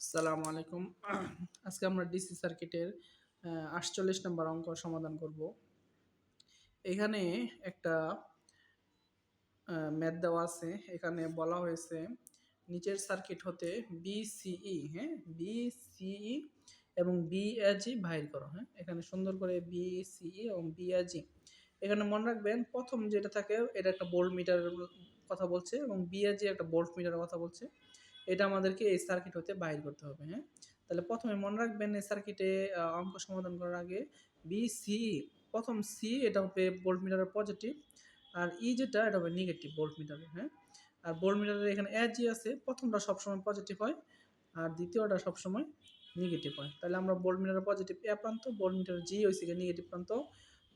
আসসালামু আলাইকুম। আজকে আমরা ডিসি সার্কিটের আটচল্লিশ নম্বর অঙ্ক সমাধান করব। এখানে একটা ম্যাথ দেওয়া আছে। এখানে বলা হয়েছে নিচের সার্কিট হতে বিসিই হ্যাঁ? বিসিই এবং বিএজি বাহির করো হ্যাঁ? এখানে সুন্দর করে বিসিই এবং বিএজি এখানে মনে রাখবেন প্রথম যেটা থাকে, এটা একটা বোল্ট মিটারের কথা বলছে এবং বিএজি একটা বোল্ট মিটারের কথা বলছে। এটা আমাদেরকে এই সার্কিট হতে বাইর করতে হবে হ্যাঁ? তাহলে প্রথমে মনে রাখবেন এই সার্কিটে অঙ্ক সমাধান করার আগে বি সি প্রথম সি এটা হবে ভোল্ট মিটারের পজিটিভ আর ই যেটা, এটা হবে নেগেটিভ ভোল্ট মিটারের হ্যাঁ? আর ভোল্ট মিটারের এখানে এ জি আছে, প্রথমটা সবসময় পজিটিভ হয় আর দ্বিতীয়টা সবসময় নেগেটিভ হয়। তাহলে আমরা ভোল্ট মিটারের পজিটিভ এ প্রান্ত ভোল্ট মিটারের জি হয়েছে নেগেটিভ প্রান্ত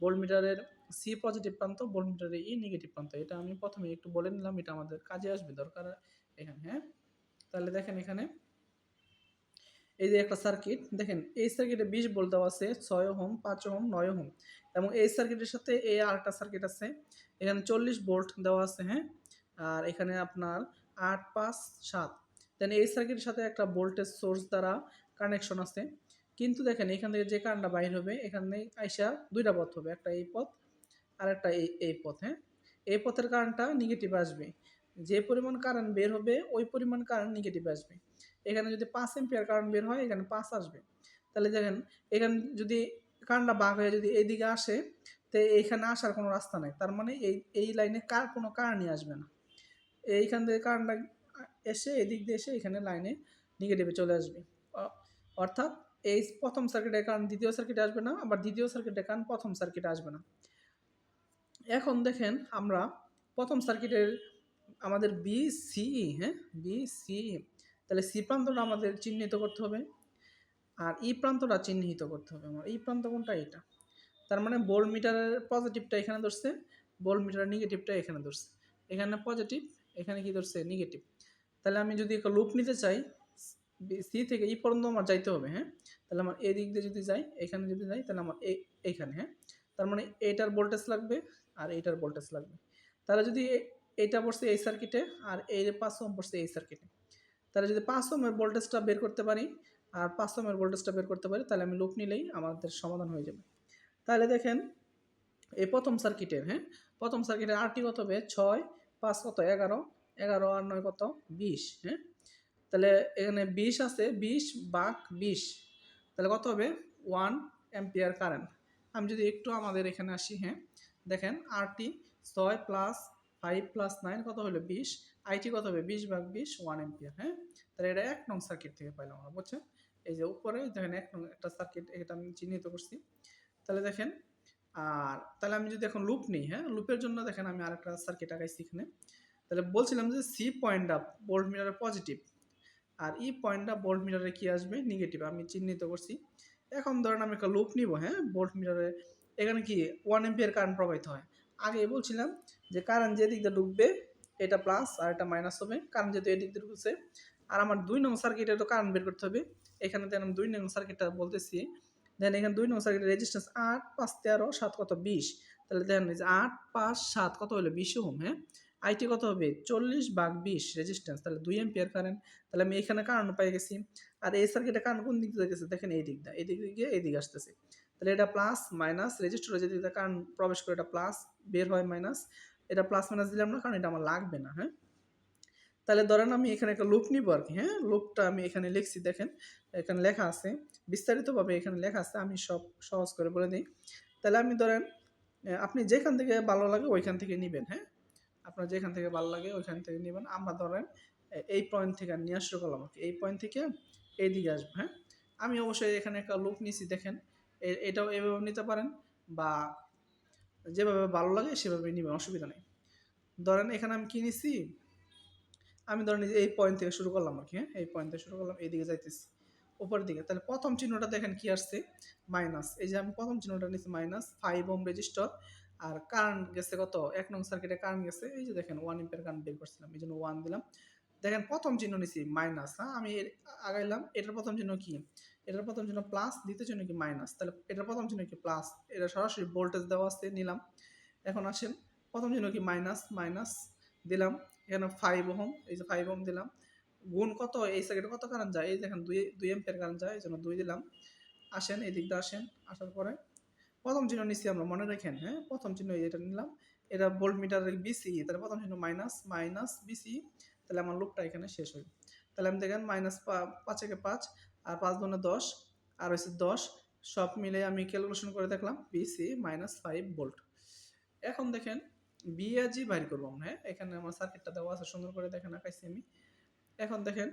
ভোল্ট মিটারের সি পজিটিভ প্রান্ত ভোল্ট মিটারের ই নেগেটিভ প্রান্ত। এটা আমি প্রথমে একটু বলে নিলাম, এটা আমাদের কাজে আসবে, দরকার এখানে হ্যাঁ? তাহলে দেখেন এখানে। এই যে একটা সার্কিট দেখেন, এই সার্কিটে বিশ ভোল্ট দেওয়া আছে, ছয় হোম পাঁচ হোম নয় হোম এবং এই সার্কিটের সাথে এই আরেকটা সার্কিট আছে। এখানে চল্লিশ ভোল্ট দেওয়া আছে হ্যাঁ? আর এখানে আপনার আট পাঁচ সাত। দেন এই সার্কিটের সাথে একটা ভোল্টেজ সোর্স দ্বারা কানেকশন আছে। কিন্তু দেখেন, এখান থেকে যে কারেন্টটা বাইর হবে, এখানে আইসা দুইটা পথ হবে, একটা এই পথ আর একটা এই এই পথ হ্যাঁ? এই পথের কারেন্টটা নেগেটিভ আসবে। যে পরিমাণ কারেন্ট বের হবে, ওই পরিমাণ কারেন্ট নেগেটিভ আসবে। এখানে যদি পাঁচ এম্পিয়ার কারেন্ট বের হয়, এখানে পাঁচ আসবে। তাহলে দেখেন, এখানে যদি কারেন্টটা বাঘ হয়ে যদি এইদিকে আসে, তো এইখানে আসার কোনো রাস্তা নেই। তার মানে এই এই লাইনে কার কোনো কারণই আসবে না। এইখান থেকে কারেন্টটা এসে এদিক দিয়ে এসে এখানে লাইনে নেগেটিভে চলে আসবে। অর্থাৎ এই প্রথম সার্কিটের কারণ দ্বিতীয় সার্কিটে আসবে না, আবার দ্বিতীয় সার্কিটের কারণ প্রথম সার্কিটে আসবে না। এখন দেখেন, আমরা প্রথম সার্কিটের আমাদের বি সি হ্যাঁ? বি সি তাহলে সি প্রান্তটা আমাদের চিহ্নিত করতে হবে। আর ই প্রান্তটা চিহ্নিত করতে হবে আমার। এই প্রান্ত কোনটা? এটা। তার মানে বোল্ড মিটারের পজিটিভটা এখানে ধরছে বোল্ড মিটারের নেগেটিভটা এখানে ধরছে। এখানে পজিটিভ এখানে কি ধরছে? নেগেটিভ তাহলে আমি যদি একটা লুপ নিতে চাই সি থেকে ই পর্যন্ত আমার যাইতে হবে হ্যাঁ? তাহলে আমার এই দিক দিয়ে যদি যাই, এখানে যদি যাই, তাহলে আমার এই এইখানে হ্যাঁ? তার মানে এইটার ভোল্টেজ লাগবে আর এইটার ভোল্টেজ লাগবে। তাহলে যদি এইটা পড়ছে এই সার্কিটে আর এই যে পাঁচ ওম পড়ছে এই সার্কিটে তাহলে যদি পাঁচ ওমের ভোল্টেজটা বের করতে পারি আর পাঁচ ওমের ভোল্টেজটা বের করতে পারি, তাহলে আমি লুপ নিলেই আমাদের সমাধান হয়ে যাবে। তাহলে দেখেন, এই প্রথম সার্কিটের হ্যাঁ? প্রথম সার্কিটের আরটি কত হবে? ছয়, পাঁচ কত? এগারো। এগারো আর নয় কত? বিশ হ্যাঁ? তাহলে এখানে বিশ আছে, বিশ বাক বিশ। তাহলে কত হবে? One ampere current. আমি যদি একটু আমাদের এখানে আসি হ্যাঁ? দেখেন আরটি ছয় প্লাস ফাইভ প্লাস নাইন কত হলো বিশ? আইটি কত হবে? বিশ ভাগ বিশ ওয়ান এম্পিয়ার হ্যাঁ? তাহলে এটা এক নং সার্কিট থেকে পাইলাম আমরা, বুঝছেন? এই যে উপরে, দেখেন এক নং একটা সার্কিট এটা আমি চিহ্নিত করছি। তাহলে দেখেন, আর তাহলে আমি যদি এখন লুপ নিই হ্যাঁ? লুপের জন্য দেখেন আমি আরেকটা সার্কিট আঁকাইছি এখানে। তাহলে বলছিলাম যে সি পয়েন্ট আপ বোল্ড মিটারে পজিটিভ আর ই পয়েন্ট আপ বোল্ড মিটারে কী আসবে? নেগেটিভ আমি চিহ্নিত করছি। এখন ধরেন আমি একটা লুপ নিব হ্যাঁ? বোল্ড মিটারে এখানে কি ওয়ান এম্পিয়ার কারেন্ট প্রবাহিত হয়? আগে বলছিলাম যে কারেন্ট যে দিক দিয়ে ঢুকবে, এটা প্লাস আর এটা মাইনাস হবে। কারণ যেহেতু এদিক দিয়ে ঢুকছে, আর আমার দুই নং সার্কিটে তো কারেন্ট বের করতে হবে। এখানে দেন আমি দুই নং সার্কিটটা বলতেছি। দেন এখানে দুই নং সার্কিটের রেজিস্ট্যান্স আট পাঁচ তেরো সাত কত বিশ। তাহলে দেখেন যে আট পাঁচ সাত কত হলো? বিশ ওহম হ্যাঁ? আইটি কত হবে? চল্লিশ ভাগ বিশ রেজিস্ট্যান্স তাহলে দুই এম্পিয়ার কারেন্ট তাহলে আমি এখানে কারেন্ট পাই গেছি। আর এই সার্কিটে কারেন্ট কোন দিক দিয়ে গেছে দেখেন এই দিক দিয়ে, এই দিক দিয়ে এই দিকে আসতেছে। তাহলে এটা প্লাস মাইনাস রেজিস্টারে যদি কারণ প্রবেশ করে এটা প্লাস বের হয় মাইনাস এটা প্লাস মাইনাস দিলাম না, কারণ এটা আমার লাগবে না হ্যাঁ? তাহলে ধরেন আমি এখানে একটা লুপ নিব আর কি হ্যাঁ? লুপটা আমি এখানে লিখছি, দেখেন, এখানে লেখা আছে, বিস্তারিতভাবে এখানে লেখা আছে, আমি সব সহজ করে বলে দিই। তাহলে আমি ধরেন আপনি যেখান থেকে ভালো লাগে ওইখান থেকে নেবেন হ্যাঁ? আপনার যেখান থেকে ভালো লাগে ওইখান থেকে নেবেন। আমরা ধরেন এই পয়েন্ট থেকে নিয়ে শুরু করলাম এই পয়েন্ট থেকে এই দিকে আসব হ্যাঁ? আমি অবশ্যই এখানে একটা লুপ নিছি দেখেন এটাও এভাবে নিতে পারেন বা যেভাবে ভালো লাগে সেভাবে নেবেন, অসুবিধা নেই। ধরেন এখানে আমি কি নিছি? আমি ধরেন এই পয়েন্ট থেকে শুরু করলাম আর কি হ্যাঁ? এই পয়েন্ট থেকে শুরু করলাম, এইদিকে যাইতেছি, উপরের দিকে। তাহলে প্রথম চিহ্নটা দেখেন কি আসছে? মাইনাস এই যে আমি প্রথম চিহ্নটা নিচ্ছি মাইনাস ফাইভ ওম রেজিস্টার আর কারেন্ট গেছে কত? এক নং সার্কিটে কারেন্ট গেছে, এই যে দেখেন ওয়ান ইম্পের কারেন্ট বের করছিলাম, এই জন্য ওয়ান দিলাম। দেখেন প্রথম চিহ্ন নিছি মাইনাস হ্যাঁ? আমি আগাইলাম, এটার প্রথম চিহ্ন কি? এটার প্রথম চিহ্ন প্লাস দ্বিতীয় চিহ্ন কি মাইনাস তাহলে এটার প্রথম চিহ্ন কি প্লাস এটা সরাসরি ভোল্টেজ দেওয়া আছে, নিলাম। এখন আসেন, প্রথম চিহ্ন কি মাইনাস মাইনাস দিলাম। এখানে ফাইভ ওহম, এই যে ফাইভ ওহম দিলাম। গুণ কত? এই সার্কিটে কত কারেন্ট যায়? এই দেখেন দুই দুই এম্পিয়ার কারেন্ট যায়, এই জন্য দুই দিলাম। আসেন, এই দিকটা আসেন, আসার পরে প্রথম চিহ্ন নিচ্ছি আমরা মনে রাখেন হ্যাঁ? প্রথম চিহ্ন এটা নিলাম, এটা ভোল্ট মিটারের বিসি তাহলে প্রথম চিহ্ন মাইনাস মাইনাস বিসি তাহলে আমার লুপটা এখানে শেষ হয় তাহলে আমি দেখেন মাইনাস পাঁচ একে পাঁচ আর পাঁচ দুনে দশ, আর হচ্ছে দশ। সব মিলে আমি ক্যালকুলেশন করে দেখলাম বিসি মাইনাস ফাইভ ভোল্ট এখন দেখেন বিএজি বাইর করব আমরা হ্যাঁ? এখানে আমার সার্কিটটা দেওয়া আছে, সুন্দর করে দেখেন আঁকাইছি আমি। এখন দেখেন,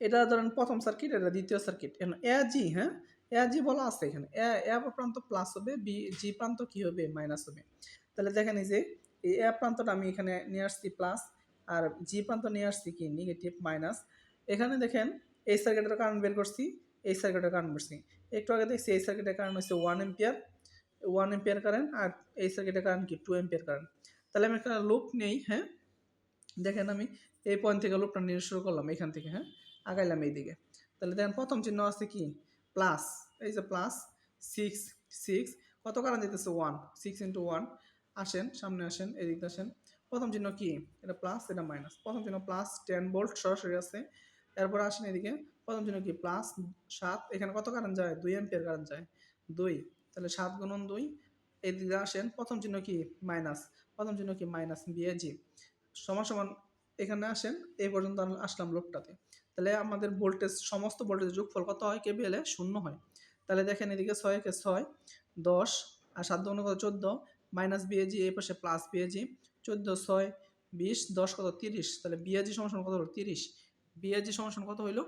এটা ধরেন প্রথম সার্কিট এটা দ্বিতীয় সার্কিট এখন জি হ্যাঁ? জি বলা আছে এখানে। এ প্রান্ত প্লাস হবে বি জি প্রান্ত কি হবে? মাইনাস হবে। তাহলে দেখেন এই যে, এই এ প্রান্তটা আমি এখানে নিয়ে আসছি প্লাস আর জি প্রান্ত নিয়ে আসছি কি? নেগেটিভ মাইনাস এখানে দেখেন এই সার্কিটের কারণ বের করছি, এই সার্কিটের কারণ করছি। একটু আগে দেখছি এই সার্কিটের কারণ হচ্ছে one ampere one ampere current আর এই সার্কিটের কারণ কি? টু এম্পিয়ার কারেন্ট তাহলে আমি একটা লুপ নেই হ্যাঁ? দেখেন আমি এই পয়েন্ট থেকে লুপটা নিয়ে শুরু করলাম এখান থেকে হ্যাঁ? আগাইলাম এইদিকে। তাহলে দেখেন প্রথম চিহ্ন আছে কি? প্লাস এই যে প্লাস সিক্স সিক্স কত কারণ দিতেছে ওয়ান সিক্স ইন্টু ওয়ান আসেন, সামনে আসেন এদিকে আসেন। প্রথম চিহ্ন কি? এটা প্লাস এটা মাইনাস প্রথম চিহ্ন প্লাস টেন ভোল্ট সরাসরি আছে। এরপর আসেন এদিকে, প্রথম চিহ্ন কি? প্লাস সাত, এখানে কত কারেন্ট যায়? দুই এম্পিয়ার কারেন্ট যায়। দুই, তাহলে সাত গুণন দুই, এদিকে আসেন, প্রথম চিহ্ন কি? মাইনাস প্রথম চিহ্ন কি? মাইনাস বিএজি সমান সমান এখানে আসেন, এই পর্যন্ত আসলাম লোকটাতে তাহলে আমাদের ভোল্টেজ সমস্ত ভোল্টেজ যোগফল কত হয়? কেবিএলে শূন্য হয়। তাহলে দেখেন এদিকে ছয় একে ছয়, দশ, আর সাত দুগুণে কত? চোদ্দ মাইনাস বিএজি এই পাশে প্লাস বিএজি চোদ্দ ছয়, বিশ, দশ কত? তিরিশ। তাহলে বিএজি সমান কত হলো? তিরিশ। বিএজি সমান কত হইল?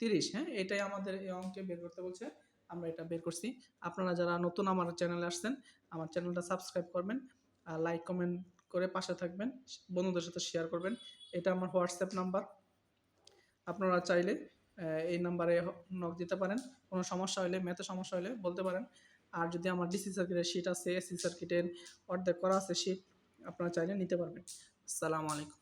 তিরিশ হ্যাঁ? এটাই আমাদের এই অঙ্কে বের করতে বলছে। আমরা এটা বের করছি। আপনারা যারা নতুন আমার চ্যানেলে আসছেন, আমার চ্যানেলটা সাবস্ক্রাইব করবেন, আর লাইক কমেন্ট করে পাশে থাকবেন, বন্ধুদের সাথে শেয়ার করবেন। এটা আমার হোয়াটসঅ্যাপ নাম্বার আপনারা চাইলে এই নাম্বারে নক দিতে পারেন। কোনো সমস্যা হলে ম্যাথে সমস্যা হলে বলতে পারেন। আর যদি আমার ডিসি সার্কিটের শিট আছে এসি সার্কিটের অর্ধেক করা আছে শিট আপনারা চাইলে নিতে পারবেন। আসসালামু আলাইকুম।